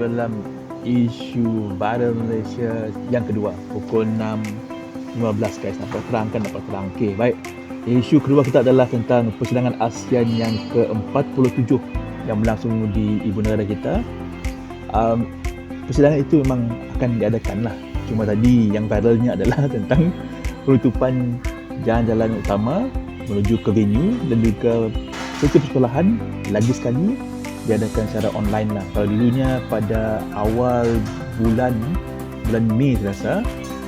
dalam isu viral Malaysia yang kedua pukul 6.15 guys. Dapat terangkan dapat terang. Okay, baik. Isu kedua kita adalah tentang persidangan ASEAN yang ke-47 yang berlangsung di ibu negara kita. Um, persidangan itu memang akan diadakan lah. Cuma tadi yang viralnya adalah tentang penutupan jalan-jalan utama menuju ke venue dan juga setiap persekolahan lagi sekali diadakan secara online lah. Kalau dulunya pada awal bulan bulan Mei saya rasa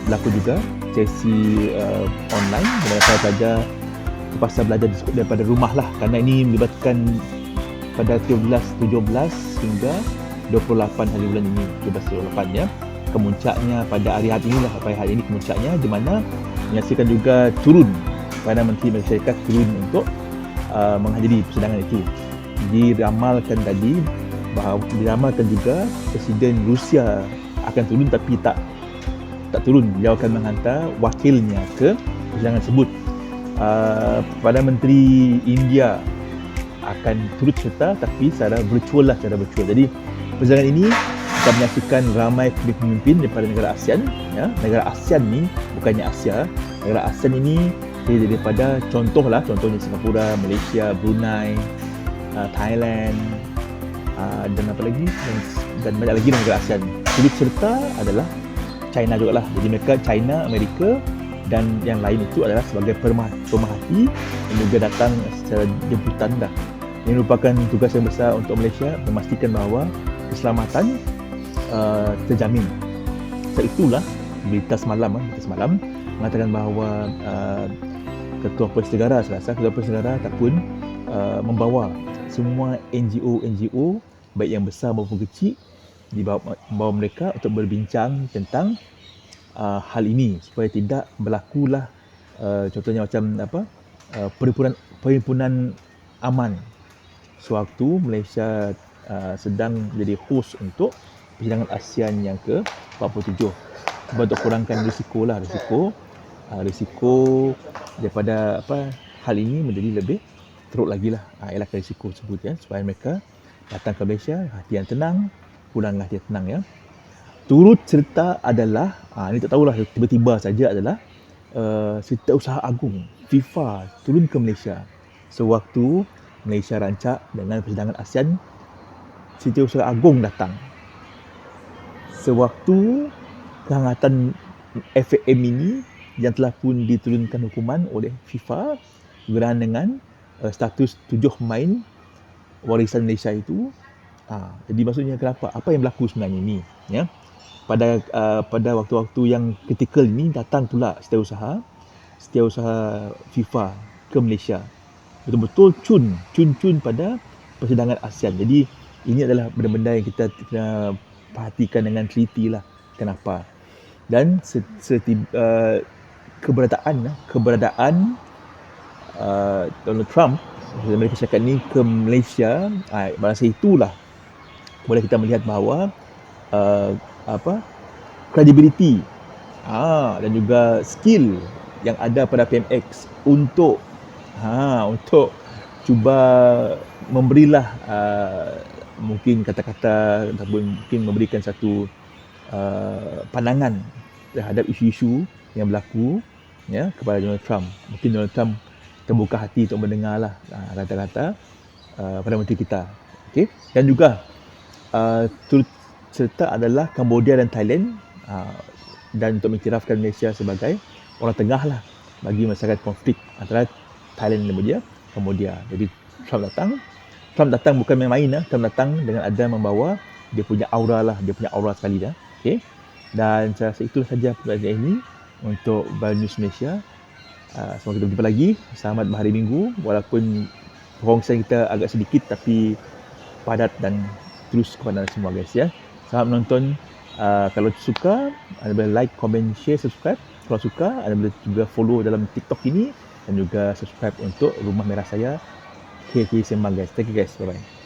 berlaku juga sesi uh, online. Dan saya belajar pasal belajar daripada rumah lah. Kerana ini melibatkan pada 17 17 hingga 28 hari bulan ini. 17 28 ya. Kemuncaknya pada hari hari inilah pada hari ini kemuncaknya di mana menyaksikan juga turun. Perdana Menteri Malaysia Syarikat turun untuk uh, menghadiri persidangan itu diramalkan tadi bahawa diramalkan juga Presiden Rusia akan turun tapi tak tak turun. Dia akan menghantar wakilnya ke persidangan tersebut uh, Perdana Menteri India akan turut serta tapi secara virtual lah secara virtual. Jadi persidangan ini akan menyaksikan ramai pemimpin daripada negara ASEAN ya. Negara ASEAN ni bukannya Asia negara ASEAN ini daripada contoh lah. Contohnya Singapura Malaysia Brunei uh, Thailand uh, dan apa lagi? Dan, dan banyak lagi negara ASEAN turut serta adalah China juga lah jadi mereka China Amerika dan yang lain itu adalah sebagai pemerhati yang juga datang secara jemputan dah. Ini merupakan tugas yang besar untuk Malaysia memastikan bahawa keselamatan uh, terjamin. Sebab itulah berita semalam berita semalam mengatakan bahawa uh, ketua polis negara saya rasa ketua polis negara ataupun uh, membawa semua NGO-NGO baik yang besar maupun kecil dibawa, membawa mereka untuk berbincang tentang uh, hal ini supaya tidak berlakulah uh, contohnya macam apa uh, perhimpunan perhimpunan aman. Sewaktu Malaysia uh, sedang jadi host untuk persidangan ASEAN yang ke-47. Untuk kurangkan risiko lah risiko uh, risiko daripada apa hal ini menjadi lebih teruk lagi lah ha, elakkan risiko tersebut ya supaya mereka datang ke Malaysia hati yang tenang pulang hati yang tenang ya. Turut serta adalah ha, ini tak tahulah tiba-tiba saja adalah uh, Setiausaha Agung FIFA turun ke Malaysia. Sewaktu Malaysia rancak dengan persidangan ASEAN Setiausaha Agung datang. Sewaktu kehangatan FAM ini yang telah pun diturunkan hukuman oleh FIFA berkenaan dengan uh, status tujuh main warisan Malaysia itu. Ha, jadi maksudnya kenapa? Apa yang berlaku sebenarnya ini ya? Pada uh, pada waktu-waktu yang kritikal ini datang pula setiausaha setiausaha FIFA ke Malaysia. Betul-betul cun cun-cun pada persidangan ASEAN. Jadi ini adalah benda-benda yang kita kena perhatikan dengan teliti lah kenapa. Dan seti, uh, keberadaan keberadaan uh, Donald Trump Amerika Syarikat ni ke Malaysia masa itulah boleh kita melihat bahawa uh, apa credibility uh, dan juga skill yang ada pada PMX untuk ha untuk cuba memberilah uh, mungkin kata-kata ataupun mungkin memberikan satu uh, pandangan terhadap isu-isu yang berlaku ya kepada Donald Trump. Mungkin Donald Trump terbuka hati untuk mendengar lah kata-kata uh, Perdana Menteri kita. Okay? Dan juga uh, serta adalah Cambodia dan Thailand uh, dan untuk mengiktirafkan Malaysia sebagai orang tengah lah bagi masyarakat konflik antara Thailand dan Cambodia. Cambodia. Jadi Trump datang. Trump datang bukan main-main lah. Trump datang dengan ada membawa dia punya aura lah. Dia punya aura sekali dah. Okay? Dan saya rasa itu saja pertanyaan ini untuk Bio News Malaysia. Uh, semoga kita berjumpa lagi. Selamat berhari minggu. Walaupun perkongsian kita agak sedikit tapi padat dan terus kepada semua guys ya. Selamat menonton. Uh, kalau suka, anda boleh like, comment, share, subscribe. Kalau suka, anda boleh juga follow dalam TikTok ini dan juga subscribe untuk Rumah Merah Saya. Okay, sembang guys. Thank you guys. Bye-bye.